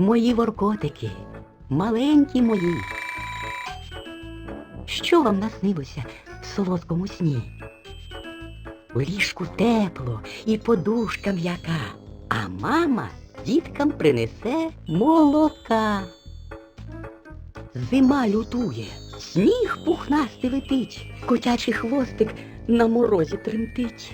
Мої воркотики, маленькі мої. Що вам наснилося в солодкому сні? У ліжку тепло і подушка м'яка, а мама діткам принесе молока. Зима лютує, сніг пухнастий летить, котячий хвостик на морозі тремтить.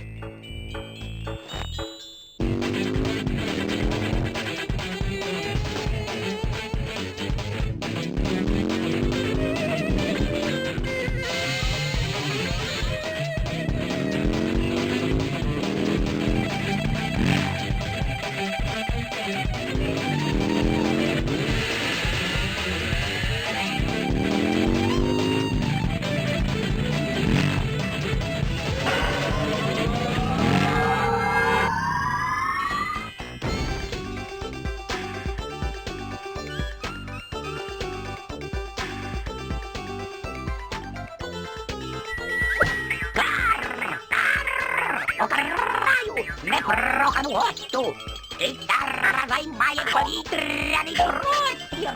Непрохану гостю! І зараз займає повітряний простір!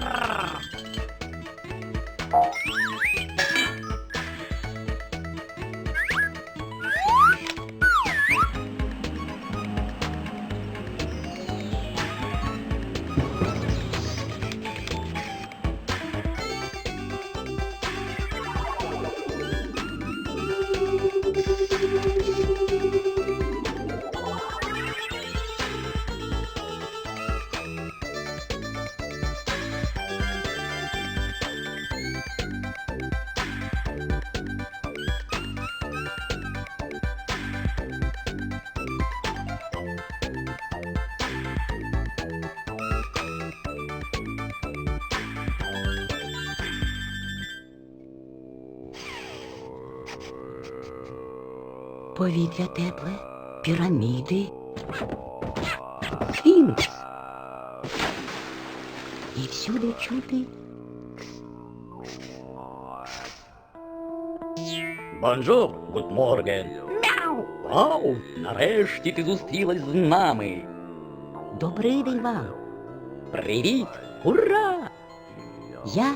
Повітря тепле, піраміди, сфінкс. І всюди чути Бонжур, гуд морген. Мяу! Вау, нарешті ти зустрілась з нами. добрий день вам. Привіт! Ура! Я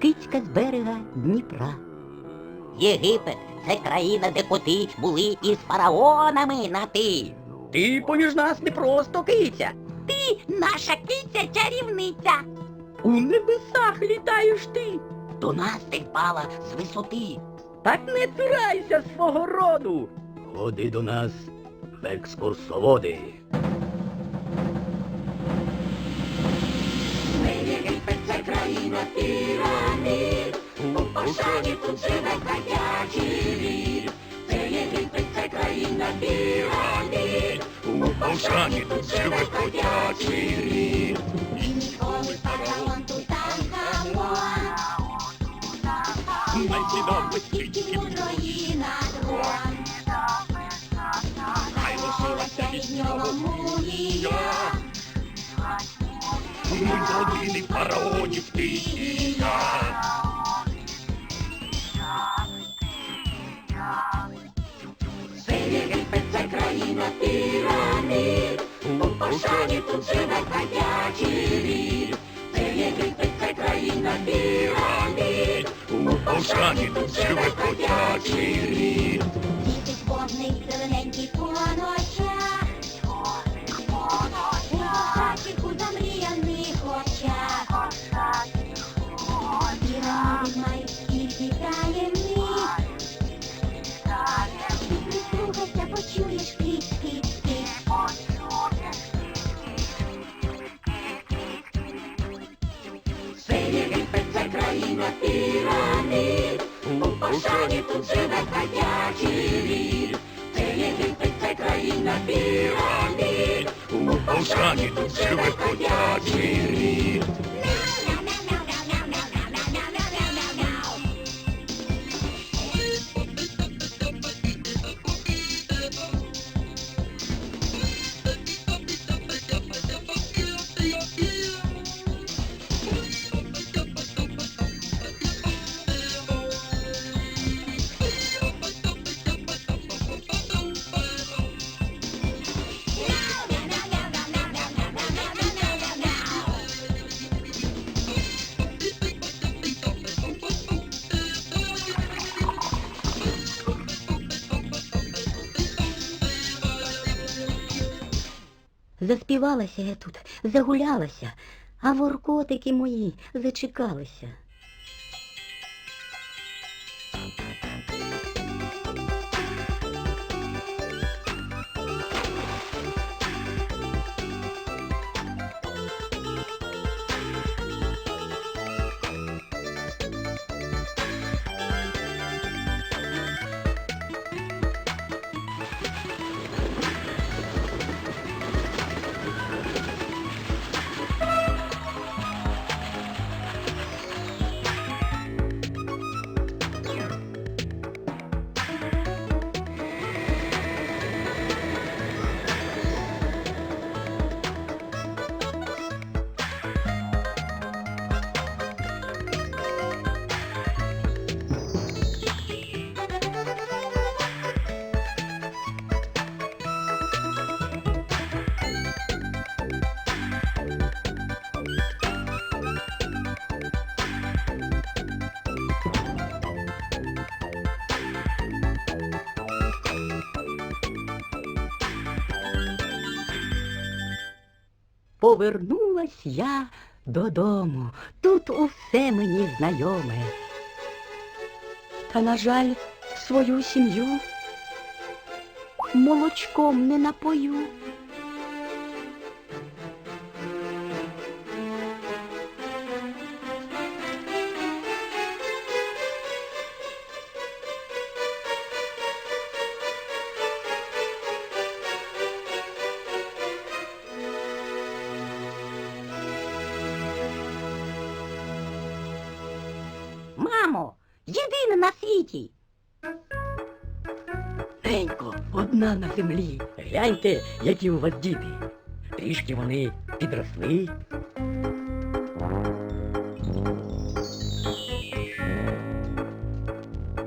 кицька з берега Дніпра. Єгипет це країна, де коти були із фараонами на ти. Ти поміж нас не просто киця. Ти наша киця чарівниця. У небесах літаєш ти. До нас ти впала з висоти. Так не цурайся свого роду. Ходи до нас в екскурсоводи. Єгипет це країна пірамід. У пошані тут живе ходячий рід. Це Єгипет це країна пірамід. У Повшані тут живе котячий рід. І ніколи фараон Тутанхамон. Найцідовий Тільки кіт мудрої на трон. Хай лишилася від нього мумія. Ми з родини фараонів ти і я. Країна пірамід. У Пошані тут живе ходячий рід. Це Єгипет це країна пірамід. У Повшані тут живе котячий рід. Діти водний зелененький по країна пірамід. У Пошані тут живе ходячий рід. Це Єгипет, це країна пірамід. У пошані тут живе котячий рід. Заспівалася я тут, загулялася, а воркотики мої зачекалися. Повернулась я додому. Тут усе мені знайоме. Та, на жаль, свою сім'ю молочком не напою. На світі. Ненько, одна на землі. Гляньте, які у вас діти. Трішки вони підросли.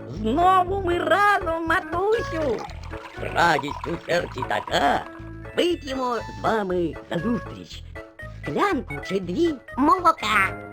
Знову ми разом, матусю. Радість у серці така. Вип'ємо з вами за зустріч. Склянку чи дві Молока.